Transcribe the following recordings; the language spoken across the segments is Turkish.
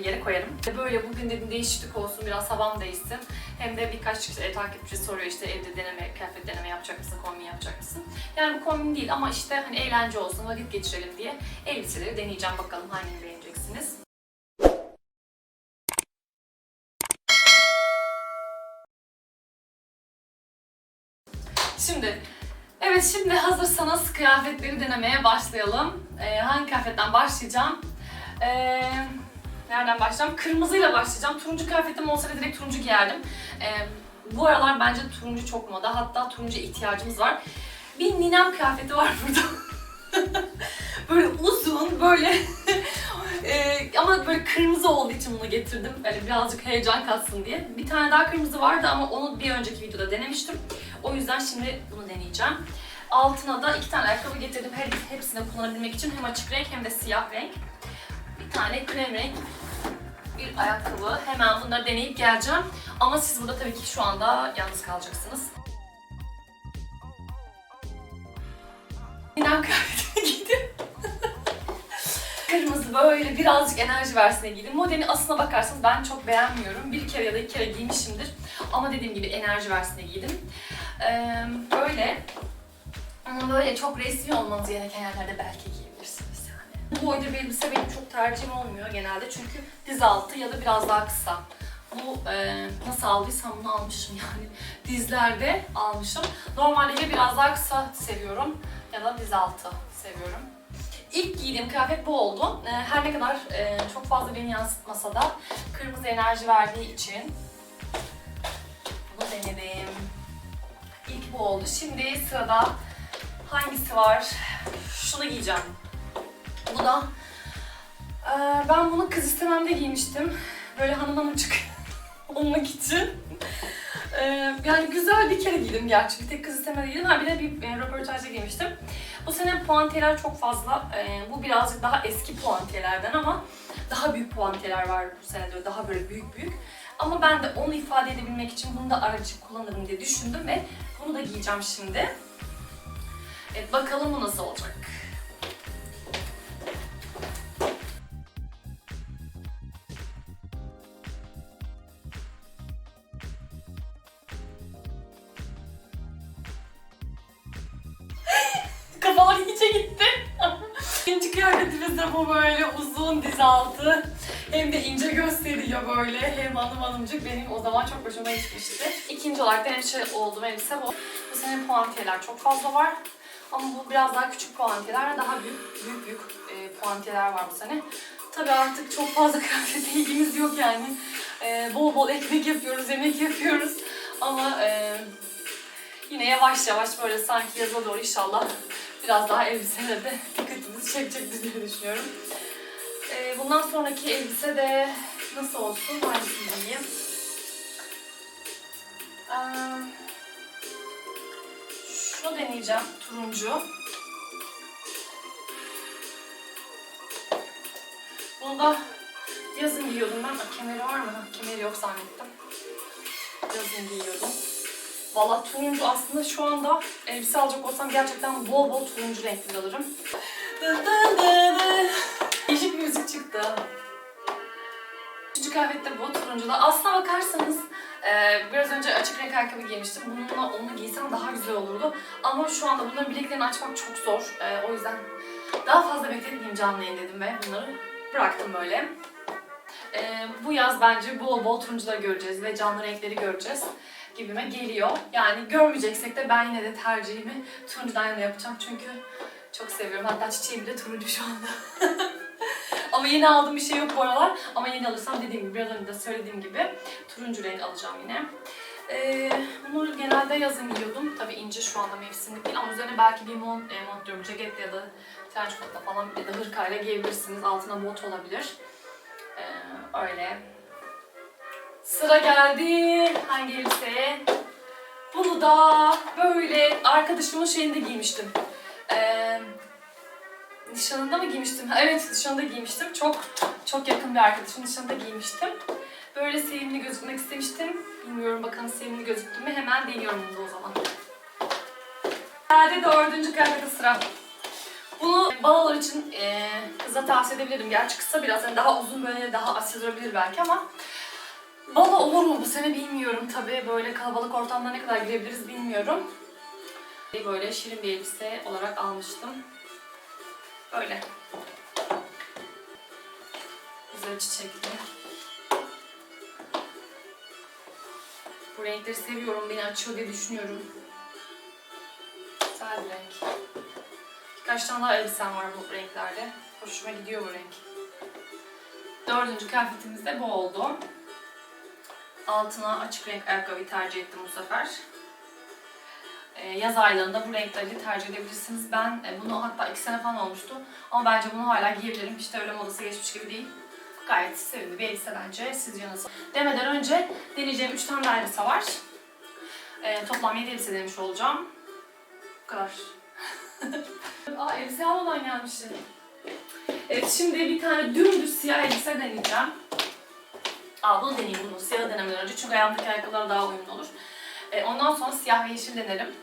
bir yere koyarım. Böyle bugün dedim değişiklik olsun, biraz havam değişsin. Hem de birkaç e, takipçi soruyor işte evde deneme, kıyafet deneme yapacak mısın, kombin yapacak mısın? Yani bu kombin değil ama işte hani eğlence olsun, vakit geçirelim diye elbiseleri deneyeceğim. Bakalım hangini beğeneceksiniz. Şimdi Evet şimdi hazırsanız kıyafetleri denemeye başlayalım. Ee, hangi kıyafetten başlayacağım? Ee, nereden başlayacağım? Kırmızıyla başlayacağım. Turuncu kıyafetim olsa da direkt turuncu giyerdim. Ee, bu aralar bence turuncu çok moda. Hatta turuncu ihtiyacımız var. Bir ninem kıyafeti var burada. böyle uzun, böyle Ee, ama böyle kırmızı olduğu için bunu getirdim. Böyle birazcık heyecan katsın diye. Bir tane daha kırmızı vardı ama onu bir önceki videoda denemiştim. O yüzden şimdi bunu deneyeceğim. Altına da iki tane ayakkabı getirdim. Her hepsini kullanabilmek için hem açık renk hem de siyah renk. Bir tane krem renk bir ayakkabı. Hemen bunları deneyip geleceğim. Ama siz burada tabii ki şu anda yalnız kalacaksınız. İnan kıyafetimi giydim. Kırmızı böyle birazcık enerji versine giydim. Modeli aslına bakarsanız ben çok beğenmiyorum. Bir kere ya da iki kere giymişimdir. Ama dediğim gibi enerji versine giydim. Ee, böyle böyle çok resmi olmanız gereken yerlerde belki yani. Bu boyda bir elbise benim çok tercihim olmuyor genelde çünkü diz altı ya da biraz daha kısa. Bu e, nasıl aldıysam bunu almışım yani. Dizlerde almışım. Normalde ya biraz daha kısa seviyorum ya da diz altı seviyorum. İlk giydiğim kıyafet bu oldu. E, her ne kadar e, çok fazla beni yansıtmasa da kırmızı enerji verdiği için bunu denedim. İlk bu oldu. Şimdi sırada hangisi var? Şunu giyeceğim. Bu da e, ben bunu kız istememde giymiştim. Böyle hanım hanımcık olmak için. E, yani güzel bir kere giydim gerçi. Bir tek kız istemede giydim. Ha bir de bir e, röportajda giymiştim. Bu sene puantiyeler çok fazla. E, bu birazcık daha eski puantiyelerden ama daha büyük puantiyeler var bu sene de daha böyle büyük büyük. Ama ben de onu ifade edebilmek için bunu da aracı kullanırım diye düşündüm ve bunu da giyeceğim şimdi. Evet bakalım bu nasıl olacak. Hem de ince gösteriyor böyle. Hem hanım hanımcık benim o zaman çok hoşuma gitmişti. İkinci olarak denemiş olduğum elbise bu. Bu sene puantiyeler çok fazla var. Ama bu biraz daha küçük puantiyeler ve daha büyük büyük büyük e, puantiyeler var bu sene. Tabii artık çok fazla kıyafete ilgimiz yok yani. E, bol bol ekmek yapıyoruz, yemek yapıyoruz. Ama e, yine yavaş yavaş böyle sanki yaza doğru inşallah biraz daha elbiselerde dikkatimizi çekecektir diye düşünüyorum. Ee, bundan sonraki elbise de nasıl olsun? Hangisini giyeyim? Ee, şunu deneyeceğim. Turuncu. Bunu da yazın giyiyordum ben. Kemeri var mı? Kemeri yok zannettim. Yazın giyiyordum. Valla turuncu aslında şu anda elbise alacak olsam gerçekten bol bol turuncu renkli alırım. Değişik bir müzik çıktı. Üçüncü kıyafette bu turuncuda. Aslına bakarsanız e, biraz önce açık renk ayakkabı giymiştim. Bununla onu giysem daha güzel olurdu. Ama şu anda bunların bileklerini açmak çok zor. E, o yüzden daha fazla bekletmeyeyim canlı yayın dedim ve bunları bıraktım böyle. E, bu yaz bence bol bol turuncuları göreceğiz ve canlı renkleri göreceğiz gibime geliyor. Yani görmeyeceksek de ben yine de tercihimi turuncudan yana yapacağım çünkü çok seviyorum. Hatta çiçeğim bile turuncu şu anda. Ama yeni aldığım bir şey yok bu aralar. Ama yeni alırsam dediğim gibi, biraz önce de söylediğim gibi turuncu renk alacağım yine. Ee, bunu genelde yazın giyiyordum. Tabii ince şu anda mevsimlik değil ama üzerine belki bir mont, e, mont diyorum, ceket ya da trench coat'la falan ya da hırkayla giyebilirsiniz. Altına bot olabilir. Ee, öyle. Sıra geldi hangi elbiseye? Bunu da böyle arkadaşımın şeyinde giymiştim. Ee, nişanında mı giymiştim? Evet nişanında giymiştim. Çok çok yakın bir arkadaşım nişanında giymiştim. Böyle sevimli gözükmek istemiştim. Bilmiyorum bakalım sevimli gözüktü mü? Hemen deniyorum bunu o zaman. Geldi dördüncü kıyafete sıra. Bunu balalar için e, kıza tavsiye edebilirim. Gerçi kısa biraz yani daha uzun böyle daha asil durabilir belki ama bala olur mu bu sene bilmiyorum tabii. Böyle kalabalık ortamda ne kadar girebiliriz bilmiyorum. Böyle şirin bir elbise olarak almıştım. Böyle. Güzel çiçekli. Bu renkleri seviyorum. Beni açıyor diye düşünüyorum. Güzel bir renk. Birkaç tane daha elbisem var bu renklerde. Hoşuma gidiyor bu renk. Dördüncü kıyafetimiz de bu oldu. Altına açık renk ayakkabıyı tercih ettim bu sefer. Ee, yaz aylarında bu renkleri tercih edebilirsiniz. Ben e, bunu hatta iki sene falan olmuştu. Ama bence bunu hala giyebilirim. Hiç öyle modası geçmiş gibi değil. Gayet sevimli bir elbise bence. Sizce nasıl? Demeden önce deneyeceğim 3 tane elbise var. Ee, toplam 7 elbise denemiş olacağım. Bu kadar. Aa elbise almadan gelmişim. Evet şimdi bir tane dümdüz siyah elbise deneyeceğim. Aa bunu deneyeyim bunu. Siyah denemeden önce çünkü ayağımdaki ayakkabılar daha uyumlu olur. Ee, ondan sonra siyah ve yeşil denerim.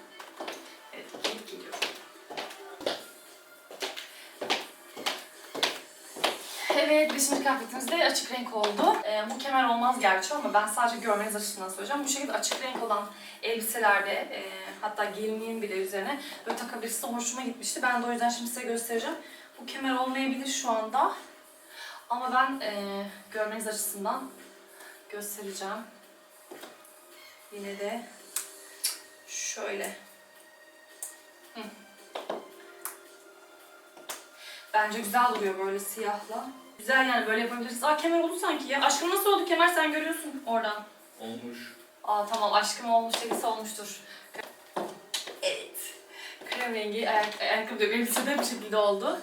Evet, beşinci kıyafetimiz de açık renk oldu. Ee, bu kemer olmaz gerçi ama ben sadece görmeniz açısından söyleyeceğim. Bu şekilde açık renk olan elbiselerde, e, hatta gelinliğin bile üzerine böyle takabilirsiniz. Hoşuma gitmişti. Ben de o yüzden şimdi size göstereceğim. Bu kemer olmayabilir şu anda. Ama ben e, görmeniz açısından göstereceğim. Yine de şöyle. Hı. Bence güzel duruyor böyle siyahla. Güzel yani böyle yapabiliriz. Aa kemer oldu sanki ya. Aşkım nasıl oldu kemer sen görüyorsun oradan. Olmuş. Aa tamam aşkım olmuş dediyse olmuştur. Evet. Krem rengi ayak, ayakkabı diyor. Elbise de bu şekilde oldu.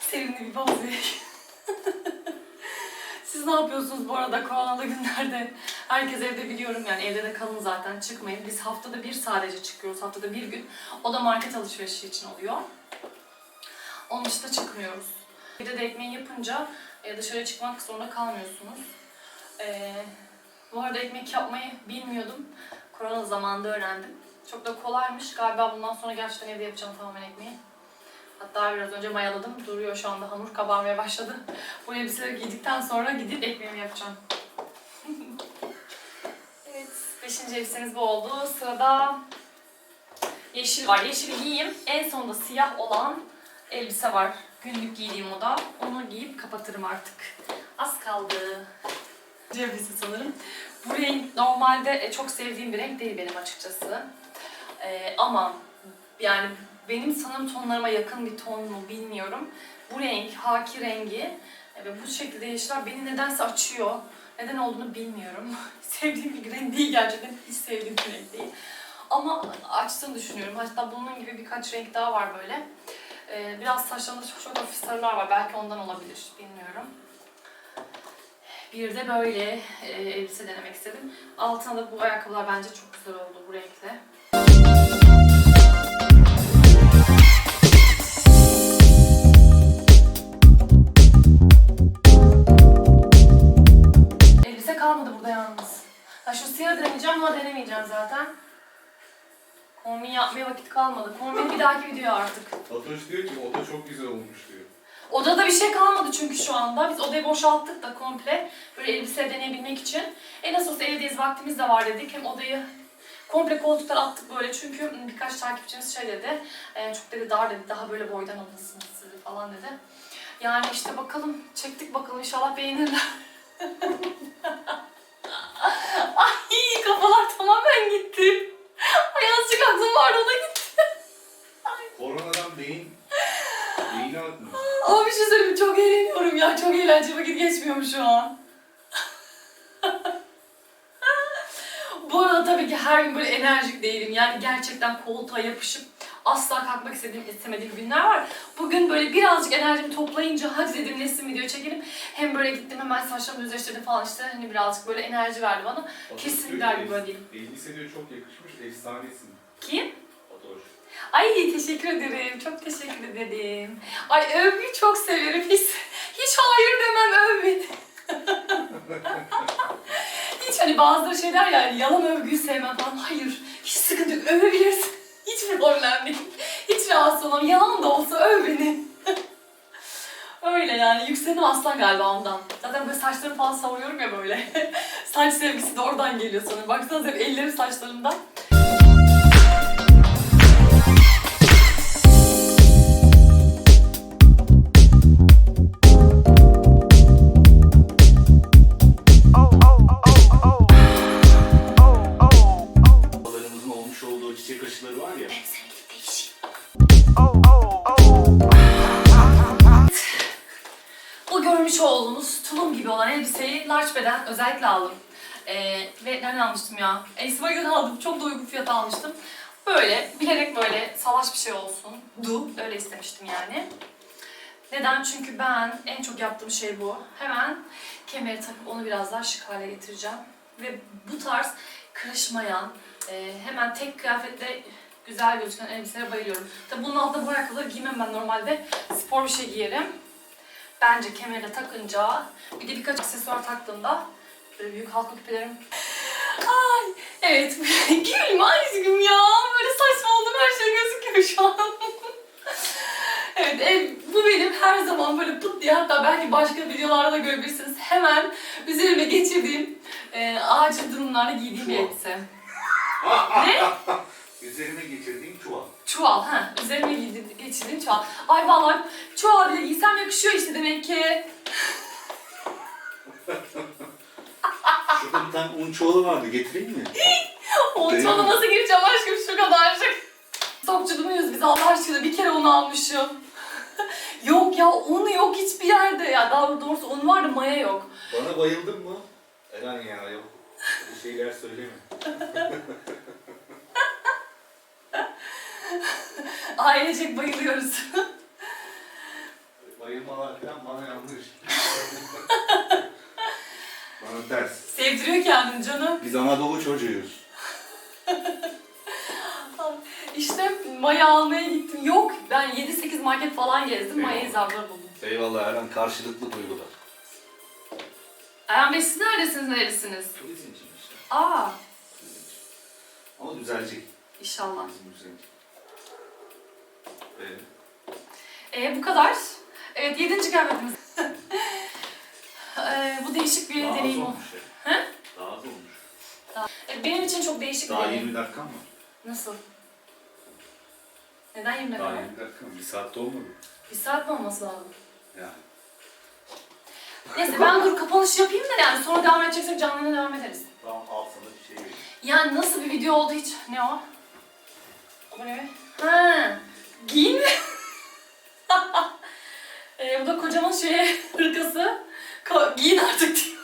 Sevimli bir poz. Siz ne yapıyorsunuz bu arada koronalı günlerde? Herkes evde biliyorum yani evde de kalın zaten çıkmayın. Biz haftada bir sadece çıkıyoruz. Haftada bir gün. O da market alışverişi için oluyor. Onun dışında çıkmıyoruz. Bir de, de ekmeği yapınca e, dışarı çıkmak zorunda kalmıyorsunuz. Ee, bu arada ekmek yapmayı bilmiyordum. Korona zamanında öğrendim. Çok da kolaymış. Galiba bundan sonra gerçekten evde yapacağım tamamen ekmeği. Hatta biraz önce mayaladım. Duruyor şu anda hamur kabarmaya başladı. Bu elbiseleri giydikten sonra gidip ekmeğimi yapacağım. evet, beşinci elbisemiz bu oldu. Sırada yeşil var. Yeşili giyeyim. En sonunda siyah olan elbise var. Günlük giydiğim o da. Onu giyip kapatırım artık. Az kaldı. Elbise sanırım. Bu renk normalde e, çok sevdiğim bir renk değil benim açıkçası. E, ama yani benim sanırım tonlarıma yakın bir ton mu bilmiyorum. Bu renk, haki rengi e, ve bu şekilde yeşiller beni nedense açıyor. Neden olduğunu bilmiyorum. sevdiğim bir renk değil gerçekten. Hiç sevdiğim bir renk değil. Ama açtığını düşünüyorum. Hatta bunun gibi birkaç renk daha var böyle. E, biraz saçlarımda çok, çok hafif sarılar var. Belki ondan olabilir. Bilmiyorum. Bir de böyle e, elbise denemek istedim. Altına da bu ayakkabılar bence çok güzel oldu bu renkle. Elbise kalmadı burada yalnız. Ha şu siyah deneyeceğim ama denemeyeceğim zaten. Kombin yapmaya vakit kalmadı. Kombin bir dahaki video artık. Fatoş diyor ki o da çok güzel olmuş diyor. Odada bir şey kalmadı çünkü şu anda. Biz odayı boşalttık da komple. Böyle elbise deneyebilmek için. E nasıl olsa evdeyiz vaktimiz de var dedik. Hem odayı komple koltuklar attık böyle. Çünkü birkaç takipçimiz şey dedi. e, çok dedi dar dedi. Daha böyle boydan alınsınız sizi falan dedi. Yani işte bakalım. Çektik bakalım inşallah beğenirler. Ay kafalar tamamen gitti. Ay azıcık aklım vardı o da gitti. Koronadan beyin, beyni atmış. Ama bir şey söyleyeyim çok eğleniyorum ya. Çok eğlenceli vakit geçmiyorum şu an. Bu arada tabii ki her gün böyle enerjik değilim. Yani gerçekten koltuğa yapışıp asla kalkmak istediğim, istemediğim günler var. Bugün böyle birazcık enerjimi toplayınca hadi dedim Nesin video çekelim. Hem böyle gittim hemen saçlarımı düzleştirdim falan işte hani birazcık böyle enerji verdi bana. Kesinlikle bir böyle değilim. Elbise diyor çok yakışmış, efsanesin. Kim? Fatoş. Ay teşekkür ederim. Çok teşekkür ederim. Ay övgüyü çok severim. Hiç, hiç hayır demem öv beni. hiç hani bazıları şey der yani yalan övgüyü sevmem falan. Hayır. Hiç sıkıntı yok. Övebilirsin. Hiç problem değil. Hiç rahatsız olmam. Yalan da olsa öv beni. Öyle yani yükselim aslan galiba ondan. Zaten böyle saçlarımı falan savuyorum ya böyle. Saç sevgisi de oradan geliyor sanırım. Baksanıza hep ellerim saçlarımda. Beden özellikle aldım. Ee, ve nereden almıştım ya? Esma'dan aldım. Çok da uygun fiyata almıştım. Böyle, bilerek böyle salaş bir şey olsun. Du, öyle istemiştim yani. Neden? Çünkü ben en çok yaptığım şey bu. Hemen kemeri takıp onu biraz daha şık hale getireceğim. Ve bu tarz kırışmayan, e, hemen tek kıyafetle güzel gözüken elbiselere bayılıyorum. Tabi bunun altında bu ayakkabıları giymem ben normalde. Spor bir şey giyerim. Bence kemeri de takınca, bir de birkaç aksesuar taktığımda böyle büyük halka küpelerim. Ay, evet. Gülme aşkım ya. Böyle saçma oldum her şey gözüküyor şu an. evet, ev, bu benim her zaman böyle pıt diye hatta belki başka videolarda da görebilirsiniz. Hemen üzerime geçirdiğim, e, acil durumlarda giydiğim elbise. ne? Üzerine çuval. Ha. Üzerime giydi- geçirdiğim çuval. Ay vallahi çuval bile giysem yakışıyor işte demek ki. Şurada bir tane un çuvalı vardı. Getireyim mi? O Değil çuvala mi? nasıl gireceğim aşkım şu kadarcık. Stokçu muyuz biz Allah aşkına bir kere un almışım. yok ya un yok hiçbir yerde ya. Daha doğrusu un var da maya yok. Bana bayıldın mı? Eren ya yok. Bir şeyler söyleme. Ailecek bayılıyoruz. Bayılmalar falan bana yanlış. bana ters. Sevdiriyor kendini canım. Biz Anadolu çocuğuyuz. İşte maya almaya gittim. Yok ben 7-8 market falan gezdim. Mayayı Eyvallah. zarlar buldum. Eyvallah Eren karşılıklı duygular. Erhan Bey siz neredesiniz neresiniz? Turizm için işte. Aa. Ama düzelecek. inşallah. Turizm düzelecek. Evet. Ee, bu kadar. Evet, yedinci kıyafetimiz. ee, bu değişik bir Daha az deneyim oldu. olmuş ya. He? Daha az olmuş. Ee, Benim için çok değişik bir Daha deneyim. 20 dakika mı? Nasıl? Neden 20 dakika? Daha 20 dakika mı? Bir saatte olmadı. Bir saat mi olması lazım? Yani. Neyse ben dur kapanış yapayım da yani sonra devam edeceksek canlı devam ederiz. Tamam al sana bir şey vereyim. Yani nasıl bir video oldu hiç? Ne o? Bu ne? Ha, giyin mi? ee, bu da kocaman şey hırkası. Ko- giyin artık diyor.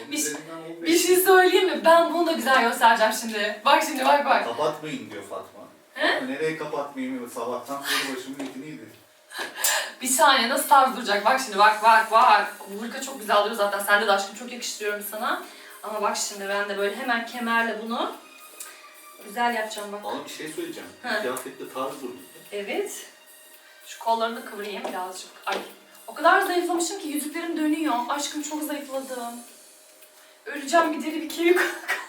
Onun Bir- üzerinden 15. Bir şey söyleyeyim mi? Ben bunu da güzel göstereceğim şimdi. Bak şimdi bak bak. Kapatmayın diyor Fatma. He? Ama Nereye kapatmayayım? Sabahtan beri başımın etiniydi. Bir saniye nasıl tarz duracak? Bak şimdi bak bak bak. Bu hırka çok güzel duruyor zaten. Sende de aşkım çok yakıştırıyorum sana. Ama bak şimdi ben de böyle hemen kemerle bunu güzel yapacağım bak. Bana bir şey söyleyeceğim. He. Kıyafette tarz durdu. Evet. Şu kollarını kıvırayım birazcık. Ay. O kadar zayıflamışım ki yüzüklerim dönüyor. Aşkım çok zayıfladım. Öleceğim bir deri bir kemik.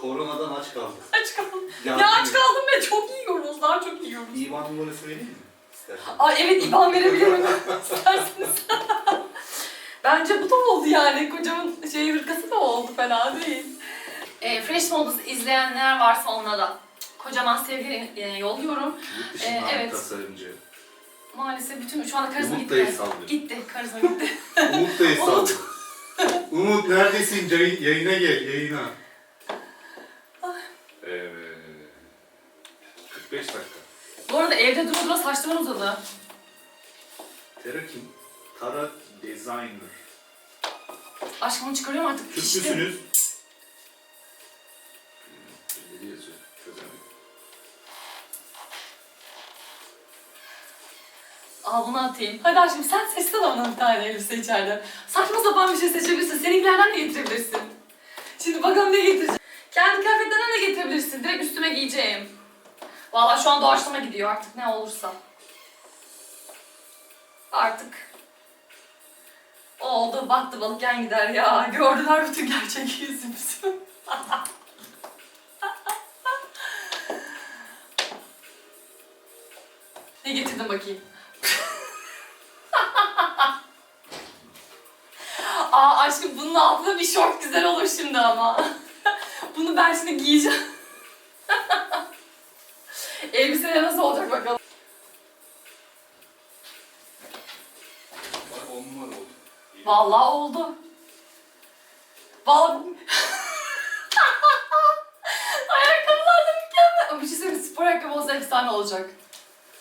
Koronadan aç kaldık. aç kaldım. Ya aç kaldım ve çok yiyoruz. Daha çok yiyoruz. İvan numarası vereyim mi? İstersen. Ay evet IBAN verebilirim isterseniz. Bence bu da oldu yani. Kocaman şey hırkası da oldu. Fena değil. E, Fresh Modus izleyenler varsa onlara kocaman sevgi e, yolluyorum. Yurt dışından Ee, evet. tasarımcı. Maalesef bütün şu anda karizma Umut gitti. dayı sallıyor. Gitti. Karizma gitti. Umut da Umut. hesabı. Umut neredesin? Yayın, yayına gel, yayına. 45 dakika. Bu arada evde dura dura saçlarım uzadı. Tera kim? Tara Designer. Aşkım bunu çıkarıyorum artık. Türk Pişti. müsünüz? Ne yazıyor? Çözemedim. Al bunu atayım. Hadi aşkım sen seçsene bana bir tane elbise içeriden. Saçma sapan bir şey seçebilirsin. Seninkilerden de getirebilirsin. Şimdi bakalım ne getireceğim. Kendi kıyafetlerinden de getirebilirsin. Direkt üstüme giyeceğim. Valla şu an doğaçlama gidiyor artık ne olursa. Artık oldu battı balık yan gider ya. Gördüler bütün gerçek yüzümüzü. ne getirdin bakayım? Aa aşkım bunun altına bir şort güzel olur şimdi ama. Bunu ben şimdi giyeceğim. Elbise nasıl olacak bakalım. Bak on numara oldu. İyi. Vallahi oldu. Vallahi... Ayakkabılar da mükemmel. Bir şey söyleyeyim spor ayakkabı olsa efsane olacak.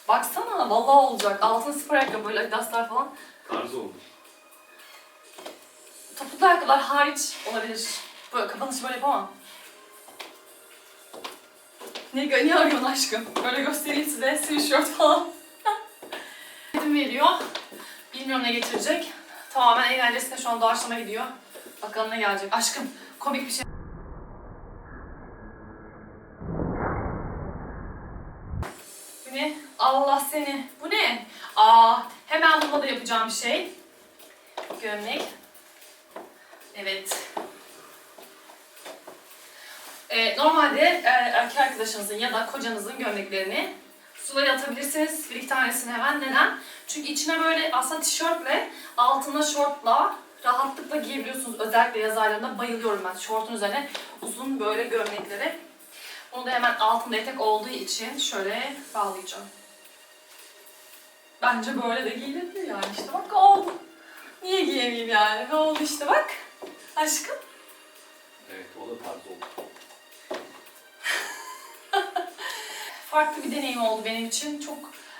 Baksana vallahi olacak. Altın spor ayakkabı böyle adidaslar falan. Tarz oldu. Topuklu ayakkabılar hariç olabilir. Böyle kapanışı böyle yapamam. Ne, ne arıyorsun aşkım? Böyle göstereyim size. Sweatshirt falan. Ödüm veriyor. Bilmiyorum ne getirecek. Tamamen eğlencesine şu an doğaçlama gidiyor. Bakalım ne gelecek. Aşkım komik bir şey. Ne? Allah seni. Bu ne? Aa, hemen bununla da yapacağım bir şey. Gömlek. Evet. Ee, normalde e, erkek arkadaşınızın ya da kocanızın gömleklerini suya atabilirsiniz. Bir iki tanesini hemen. Neden? Çünkü içine böyle aslında tişörtle, altına şortla rahatlıkla giyebiliyorsunuz. Özellikle yaz aylarında bayılıyorum ben şortun üzerine uzun böyle gömlekleri. Onu da hemen altında etek olduğu için şöyle bağlayacağım. Bence böyle de giyilebilir yani işte bak oldu. Niye giyemeyeyim yani? Oldu işte bak. Aşkım. Evet o da tarz oldu. Farklı bir deneyim oldu benim için. Çok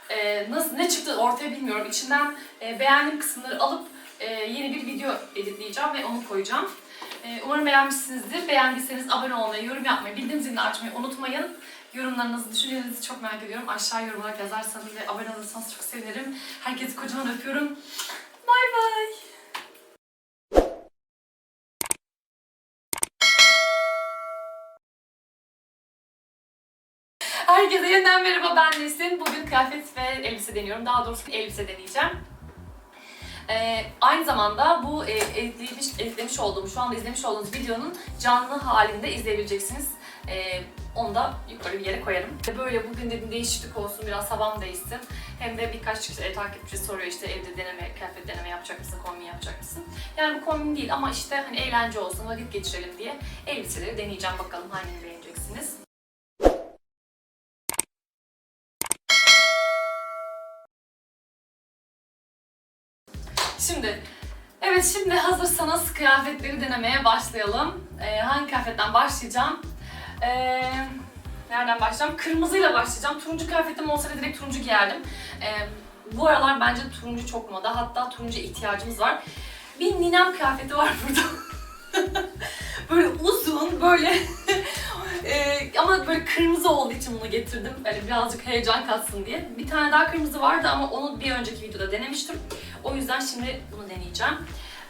e, nasıl ne çıktı ortaya bilmiyorum. İçinden e, beğendiğim kısımları alıp e, yeni bir video editleyeceğim ve onu koyacağım. E, umarım beğenmişsinizdir. Beğendiyseniz abone olmayı, yorum yapmayı, bildirim zilini açmayı unutmayın. Yorumlarınızı, düşüncelerinizi çok merak ediyorum. Aşağı yorum olarak yazarsanız ve abone olursanız çok sevinirim. Herkesi kocaman öpüyorum. Bay bay. Herkese yeniden merhaba ben Nesin. Bugün kıyafet ve elbise deniyorum. Daha doğrusu elbise deneyeceğim. Ee, aynı zamanda bu e, editlemiş, editlemiş olduğum, şu anda izlemiş olduğunuz videonun canlı halinde izleyebileceksiniz. Ee, onu da yukarı bir yere koyarım. Böyle bugün dedim değişiklik olsun, biraz havam değişsin. Hem de birkaç kişi takipçi soruyor işte evde deneme, kıyafet deneme yapacak mısın, kombin yapacak mısın? Yani bu kombin değil ama işte hani eğlence olsun, vakit geçirelim diye elbiseleri deneyeceğim. Bakalım hangini beğeneceksiniz. Şimdi, evet şimdi hazırsanız kıyafetleri denemeye başlayalım. Ee, hangi kıyafetten başlayacağım? Ee, nereden başlayacağım? Kırmızıyla başlayacağım. Turuncu kıyafetim olsa direkt turuncu giyerdim. Ee, bu aralar bence turuncu çok moda. Hatta turuncu ihtiyacımız var. Bir ninem kıyafeti var burada. böyle uzun, böyle Ee, ama böyle kırmızı olduğu için bunu getirdim. Böyle birazcık heyecan katsın diye. Bir tane daha kırmızı vardı ama onu bir önceki videoda denemiştim. O yüzden şimdi bunu deneyeceğim.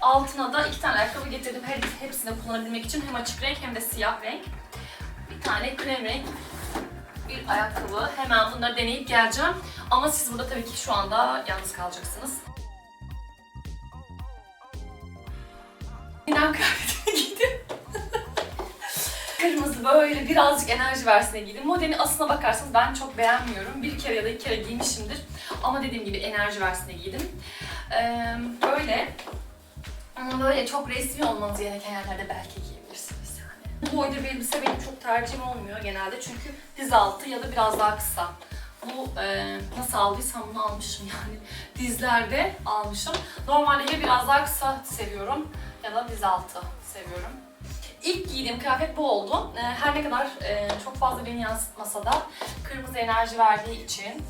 Altına da iki tane ayakkabı getirdim. Her hepsini kullanabilmek için hem açık renk hem de siyah renk. Bir tane krem renk bir ayakkabı. Hemen bunları deneyip geleceğim. Ama siz burada tabii ki şu anda yalnız kalacaksınız. İnan kıyafetimi giydim. Kırmızı böyle birazcık enerji versine giydim. Modeli aslına bakarsanız ben çok beğenmiyorum. Bir kere ya da iki kere giymişimdir. Ama dediğim gibi enerji versine giydim. Ee, böyle ama böyle çok resmi olmanız gereken yerlerde belki giyebilirsiniz yani. Bu boyda bir elbise benim çok tercihim olmuyor genelde çünkü diz altı ya da biraz daha kısa. Bu e, nasıl aldıysam bunu almışım yani. Dizlerde almışım. Normalde ya biraz daha kısa seviyorum ya da diz altı seviyorum. İlk giydiğim kıyafet bu oldu. Her ne kadar çok fazla beni yansıtmasa da kırmızı enerji verdiği için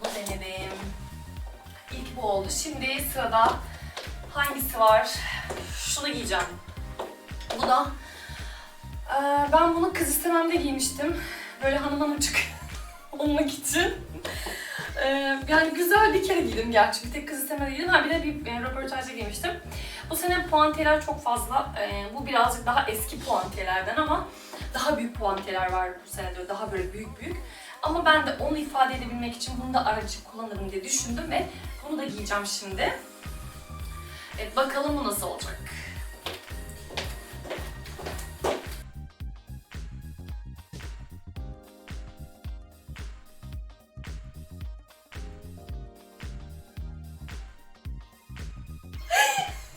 bunu denedim. İlk bu oldu. Şimdi sırada hangisi var? Şunu giyeceğim. Bu da e, ben bunu kız istememde giymiştim. Böyle hanım hanımcık olmak için. E, yani güzel bir kere giydim gerçi. Bir tek kız istemede giydim. Ha bir de bir e, röportajda giymiştim. Bu sene puantiyeler çok fazla. Bu birazcık daha eski puantiyelerden ama daha büyük puantiyeler var bu sene de daha böyle büyük büyük. Ama ben de onu ifade edebilmek için bunu da aracı kullanırım diye düşündüm ve bunu da giyeceğim şimdi. Evet, bakalım bu nasıl olacak.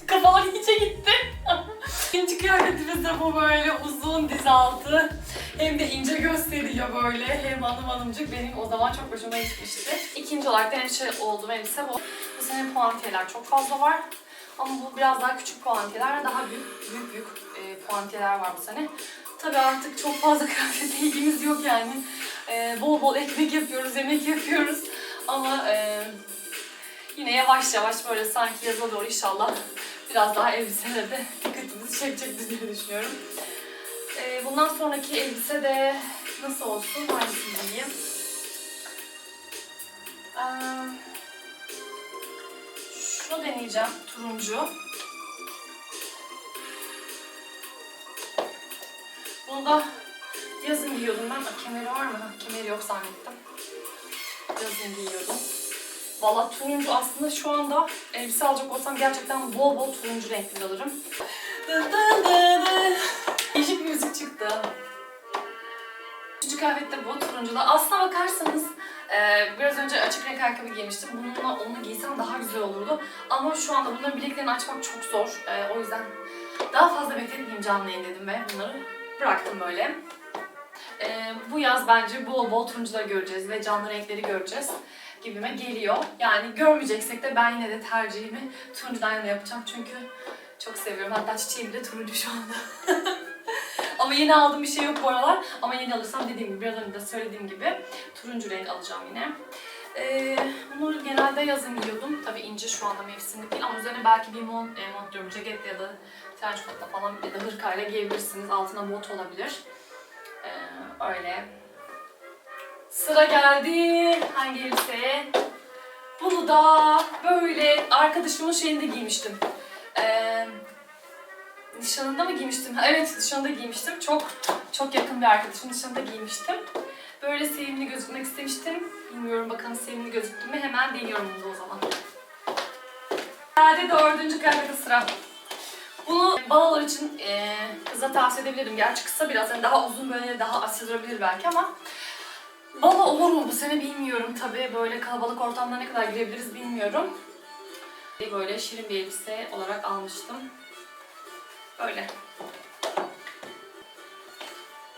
Kafalar içe gitti. İkinci kıyafetimiz de bu böyle uzun diz altı. Hem de ince göğsleri gösteriyor böyle. Hem hanım hanımcık benim o zaman çok hoşuma gitmişti. İkinci olarak denemiş olduğum elbise bu. Bu sene puantiyeler çok fazla var. Ama bu biraz daha küçük puantiyeler ve daha büyük büyük büyük e, puantiyeler var bu sene. Tabii artık çok fazla kıyafete ilgimiz yok yani. E, bol bol ekmek yapıyoruz, yemek yapıyoruz. Ama e, yine yavaş yavaş böyle sanki yaza doğru inşallah biraz daha elbiselerde dikkatimizi çekecektir diye düşünüyorum. E, bundan sonraki elbise de nasıl olsun? Hangisini? Eee, şunu deneyeceğim. Turuncu. Bunu da yazın giyiyordum ben. Kemeri var mı? Kemeri yok zannettim. Yazın giyiyordum. Valla turuncu aslında şu anda elbise alacak olsam gerçekten bol bol turuncu renkli alırım. Bir müzik çıktı. Üçüncü kıyafette bu turuncuda. Aslına bakarsanız e, biraz önce açık renk ayakkabı giymiştim. Bununla onu giysem daha güzel olurdu. Ama şu anda bunların bileklerini açmak çok zor. E, o yüzden daha fazla bekletmeyeyim canlı yayın dedim ve bunları bıraktım böyle. E, bu yaz bence bol bol turuncuları göreceğiz ve canlı renkleri göreceğiz gibime geliyor. Yani görmeyeceksek de ben yine de tercihimi turuncudan yana yapacağım çünkü çok seviyorum. Hatta çiçeğim bile turuncu şu anda. Ama yeni aldığım bir şey yok bu aralar. Ama yeni alırsam dediğim gibi biraz önce de söylediğim gibi turuncu renk alacağım yine. Ee, bunu genelde yazın giyiyordum. Tabii ince şu anda mevsimlik değil ama üzerine belki bir mont, e, mont diyorum ceket ya da trench coat'la falan ya da hırkayla giyebilirsiniz. Altına bot olabilir. Ee, öyle. Sıra geldi hangi elbiseye? Bunu da böyle arkadaşımın şeyinde giymiştim. Ee, nişanında mı giymiştim? Evet nişanında giymiştim. Çok çok yakın bir arkadaşım nişanında giymiştim. Böyle sevimli gözükmek istemiştim. Bilmiyorum bakalım sevimli gözüktü mü? Hemen deniyorum bunu o zaman. Geldi dördüncü kıyafete sıra. Bunu balalar için e, kıza tavsiye edebilirim. Gerçi kısa biraz yani daha uzun böyle daha asil durabilir belki ama Bala olur mu bu sene bilmiyorum tabii. Böyle kalabalık ortamda ne kadar girebiliriz bilmiyorum. Böyle şirin bir elbise olarak almıştım. Böyle.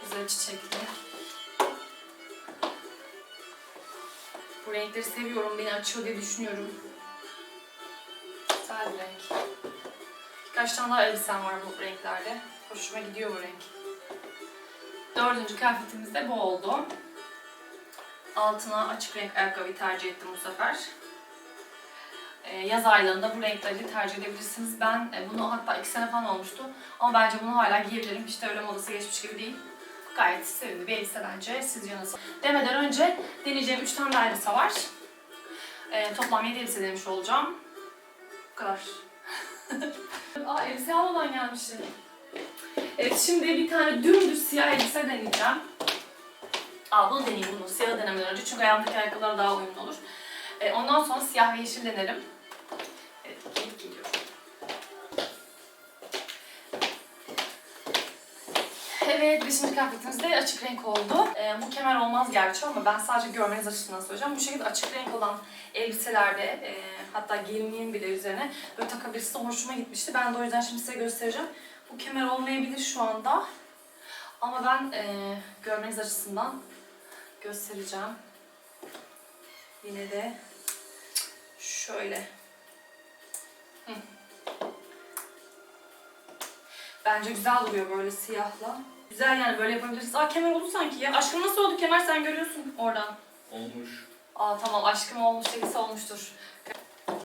Güzel çiçekli. Bu renkleri seviyorum. Beni açıyor diye düşünüyorum. Güzel bir renk. Birkaç tane daha elbisem var bu renklerde. Hoşuma gidiyor bu renk. Dördüncü kıyafetimiz de bu oldu. Altına açık renk ayakkabı tercih ettim bu sefer. Ee, yaz aylarında bu renkleri tercih edebilirsiniz. Ben e, bunu hatta iki sene falan olmuştu. Ama bence bunu hala giyebilirim. İşte öyle modası geçmiş gibi değil. Gayet sevimli bir elbise bence. Sizce nasıl? Demeden önce deneyeceğim 3 tane daha elbise var. Ee, toplam 7 elbise denemiş olacağım. Bu kadar. Aa elbise almadan gelmişim. Evet şimdi bir tane dümdüz siyah elbise deneyeceğim. Aa bunu deneyeyim bunu. Siyah denemeden önce çünkü ayağımdaki ayakkabılar daha uyumlu olur. Ee, ondan sonra siyah ve yeşil denerim. Evet, beşinci kıyafetimiz de açık renk oldu. Ee, bu kemer olmaz gerçi ama ben sadece görmeniz açısından söyleyeceğim. Bu şekilde açık renk olan elbiselerde, e, hatta gelinliğin bile üzerine böyle takabilirsin. Hoşuma gitmişti. Ben de o yüzden şimdi size göstereceğim. Bu kemer olmayabilir şu anda. Ama ben e, görmeniz açısından göstereceğim. Yine de şöyle. Hı. Bence güzel duruyor böyle siyahla. Güzel yani böyle yapabiliriz. Aa kemer oldu sanki ya. Aşkım nasıl oldu kemer sen görüyorsun oradan. Olmuş. Aa tamam aşkım olmuş dediyse olmuştur.